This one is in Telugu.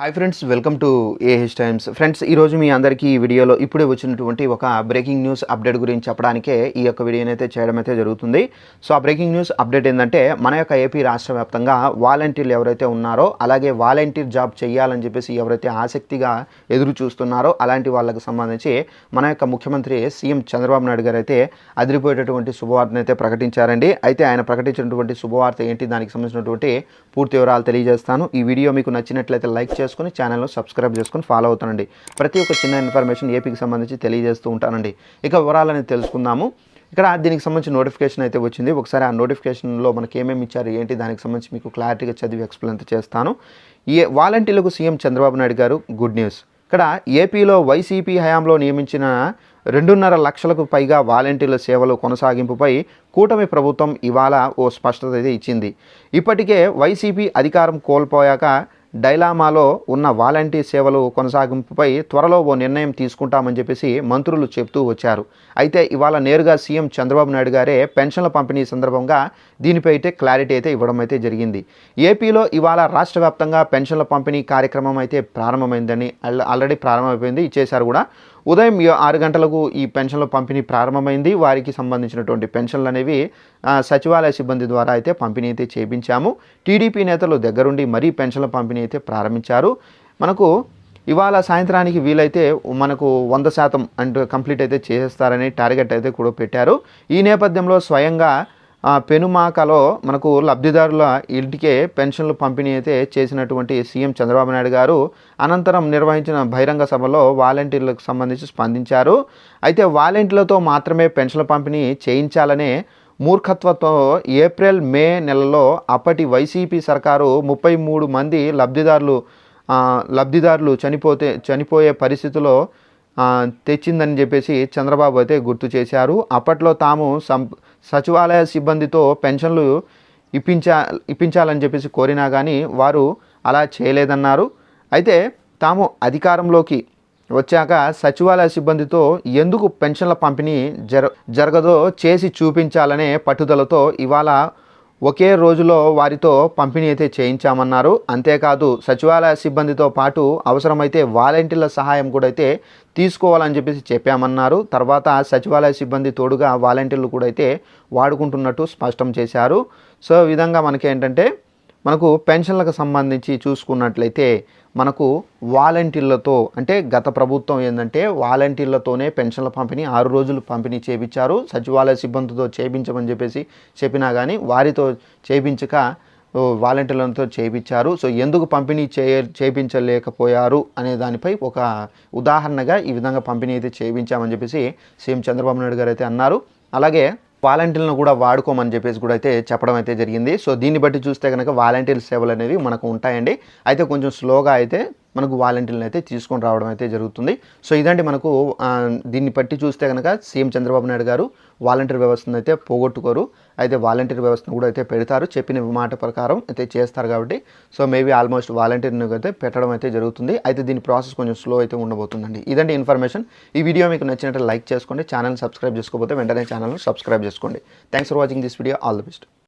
Hi friends welcome to AH times friends ఈరోజు మీ అందరికీ ఈ వీడియోలో ఇప్పుడే వచ్చినటువంటి ఒక బ్రేకింగ్ న్యూస్ అప్డేట్ గురించి చెప్పడానికే ఈ యొక్క వీడియోని అయితే చేయడం అయితే జరుగుతుంది. సో ఆ బ్రేకింగ్ న్యూస్ అప్డేట్ ఏంటంటే మన యొక్క ఏపీ రాష్ట్ర వ్యాప్తంగా వాలంటీర్లు ఎవరైతే ఉన్నారో అలాగే వాలంటీర్ జాబ్ చేయాలని చెప్పేసి ఎవరైతే ఆసక్తిగా ఎదురు చూస్తున్నారో అలాంటి వాళ్ళకి సంబంధించి మన యొక్క ముఖ్యమంత్రి సీఎం చంద్రబాబు నాయుడు గారు అయితే అదిరిపోయేటటువంటి శుభవార్తను అయితే ప్రకటించారండి. అయితే ఆయన ప్రకటించినటువంటి శుభవార్త ఏంటి? దానికి సంబంధించినటువంటి పూర్తి వివరాలు తెలియజేస్తాను. ఈ వీడియో మీకు నచ్చినట్లయితే లైక్ చేసి చేసుకుని ఛానల్ను సబ్స్క్రైబ్ చేసుకుని ఫాలో అవుతానండి. ప్రతి ఒక్క చిన్న ఇన్ఫర్మేషన్ ఏపీకి సంబంధించి తెలియజేస్తూ ఉంటానండి. ఇక వివరాలని తెలుసుకుందాము. ఇక్కడ దీనికి సంబంధించి నోటిఫికేషన్ అయితే వచ్చింది. ఒకసారి ఆ నోటిఫికేషన్లో మనకి ఏమేమి ఇచ్చారు ఏంటి దానికి సంబంధించి మీకు క్లారిటీగా చదివి ఎక్స్ప్లెయిన్ చేస్తాను. ఏ వాలంటీర్లకు సీఎం చంద్రబాబు నాయుడు గారు గుడ్ న్యూస్ ఇక్కడ ఏపీలో వైసీపీ హయాంలో నియమించిన రెండున్నర లక్షలకు పైగా వాలంటీర్ల సేవలు కొనసాగింపుపై కూటమి ప్రభుత్వం ఇవాళ ఓ స్పష్టత అయితే ఇచ్చింది. ఇప్పటికే వైసీపీ అధికారం కోల్పోయాక డైలామాలో ఉన్న వాలంటీర్ సేవలు కొనసాగింపుపై త్వరలో ఓ నిర్ణయం తీసుకుంటామని చెప్పేసి మంత్రులు చెప్తూ వచ్చారు. అయితే ఇవాళ నేరుగా సీఎం చంద్రబాబు నాయుడు గారే పెన్షన్ల పంపిణీ సందర్భంగా దీనిపై అయితే క్లారిటీ అయితే ఇవ్వడం అయితే జరిగింది. ఏపీలో ఇవాళ రాష్ట్ర వ్యాప్తంగా పెన్షన్ల పంపిణీ కార్యక్రమం అయితే ప్రారంభమైందని ఆల్రెడీ ప్రారంభమైపోయింది. ఇచ్చేశారు కూడా ఉదయం ఆరు గంటలకు ఈ పెన్షన్ల పంపిణీ ప్రారంభమైంది. వారికి సంబంధించినటువంటి పెన్షన్లు అనేవి సచివాలయ సిబ్బంది ద్వారా అయితే పంపిణీ అయితే చేయించాము. టీడీపీ నేతలు దగ్గరుండి మరీ పెన్షన్ల పంపిణీ అయితే ప్రారంభించారు. మనకు ఇవాళ సాయంత్రానికి వీలైతే మనకు వంద శాతం అంటూ కంప్లీట్ అయితే చేసేస్తారని టార్గెట్ అయితే కూడా పెట్టారు. ఈ నేపథ్యంలో స్వయంగా ఆ, పెనుమాకలో మనకు లబ్ధిదారుల ఇంటికే పెన్షన్లు పంపిణీ అయితే చేసినటువంటి సీఎం చంద్రబాబు నాయుడు గారు అనంతరం నిర్వహించిన బహిరంగ సభలో వాలంటీర్లకు సంబంధించి స్పందించారు. అయితే వాలంటీర్లతో మాత్రమే పెన్షన్ల పంపిణీ చేయించాలనే మూర్ఖత్వంతో ఏప్రిల్ మే నెలలో అప్పటి వైసీపీ సర్కారు ముప్పై మూడు మంది లబ్ధిదారులు లబ్ధిదారులు చనిపోతే చనిపోయే పరిస్థితిలో తెచ్చిందని చెప్పేసి చంద్రబాబు అయితే గుర్తు చేశారు. అప్పట్లో తాము సం సచివాలయ సిబ్బందితో పెన్షన్లు ఇప్పించా ఇప్పించాలని చెప్పేసి కోరినా కానీ వారు అలా చేయలేదన్నారు. అయితే తాము అధికారంలోకి వచ్చాక సచివాలయ సిబ్బందితో ఎందుకు పెన్షన్ల పంపిణీ జర జరగదో చేసి చూపించాలనే పట్టుదలతో ఇవాళ ఒకే రోజులో వారితో పంపిణీ అయితే చేయించామన్నారు. అంతేకాదు సచివాలయ సిబ్బందితో పాటు అవసరమైతే వాలంటీర్ల సహాయం కూడా అయితే తీసుకోవాలని చెప్పేసి చెప్పామన్నారు. తర్వాత సచివాలయ సిబ్బంది తోడుగా వాలంటీర్లు కూడా అయితే వాడుకుంటున్నట్టు స్పష్టం చేశారు. సో విధంగా మనకి ఏంటంటే మనకు పెన్షన్లకు సంబంధించి చూసుకున్నట్లయితే మనకు వాలంటీర్లతో అంటే గత ప్రభుత్వం ఏంటంటే వాలంటీర్లతోనే పెన్షన్ల పంపిణీ ఆరు రోజులు పంపిణీ చేయించారు సచివాలయ సిబ్బందితో చేయించమని చెప్పేసి చెప్పినా కానీ వారితో చేయించక వాలంటీర్లతో చేయించారు సో ఎందుకు పంపిణీ చేయ చేయించలేకపోయారు అనే దానిపై ఒక ఉదాహరణగా ఈ విధంగా పంపిణీ అయితే చేయించామని చెప్పేసి సీఎం చంద్రబాబు నాయుడు గారు అయితే అన్నారు. అలాగే వాలంటీర్లను కూడా వాడుకోమని చెప్పేసి కూడా అయితే చెప్పడం అయితే జరిగింది. సో దీన్ని బట్టి చూస్తే కనుక వాలంటీర్ సేవలు అనేవి మనకు ఉంటాయండి. అయితే కొంచెం స్లోగా అయితే మనకు వాలంటీర్లను అయితే తీసుకొని రావడం అయితే జరుగుతుంది. సో ఇదండి మనకు దీన్ని బట్టి చూస్తే కనుక సీఎం చంద్రబాబు నాయుడు గారు వాలంటీర్ వ్యవస్థను అయితే పోగొట్టుకోరు. అయితే వాలంటీర్ వ్యవస్థను కూడా అయితే పెడతారు. చెప్పిన మాట ప్రకారం అయితే చేస్తారు కాబట్టి. సో మేబీ ఆల్మోస్ట్ వాలంటీర్ని అయితే పెట్టడం అయితే జరుగుతుంది. అయితే దీని ప్రాసెస్ కొంచెం స్లో అయితే ఉండబోతుందండి. ఇదండి ఇన్ఫర్మేషన్. ఈ వీడియో మీకు నచ్చినట్టు లైక్ చేసుకోండి. ఛానల్ సబ్స్క్రైబ్ చేసుకోకపోతే వెంటనే ఛానల్ సబ్స్క్రైబ్ చేసుకోండి. Thanks for watching this video. All the best.